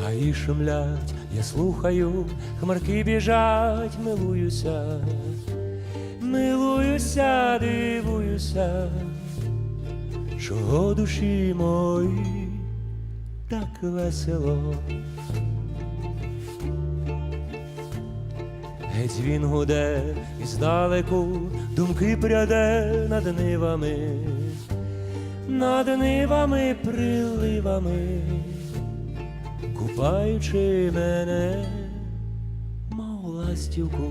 Гаї шумлять, я слухаю, хмарки біжать, милуюся, милуюся, дивуюся, чого душі мої так весело. Геть він гуде і здалеку думки пряде над нивами, над нивами, приливами купаючи мене, мов ластівку.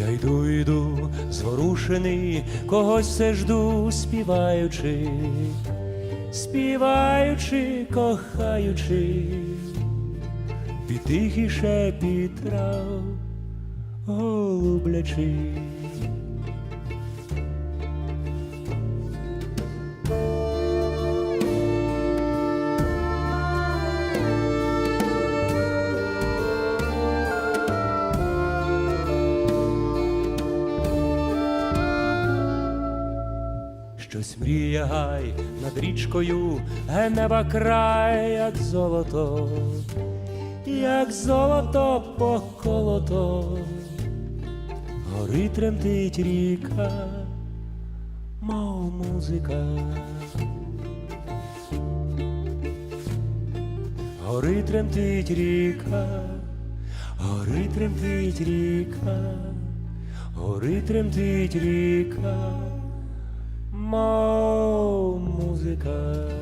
Я йду, йду, зворушений, когось все жду, співаючи, співаючи, кохаючи, під тихий шепіт трав. Щось мріє гай над річкою, ге неба край, як золото, як золото поколото, гори тремтить ріка, мов музика. Гори тремтить ріка, гори тремтить ріка, гори тремтить ріка мов музика.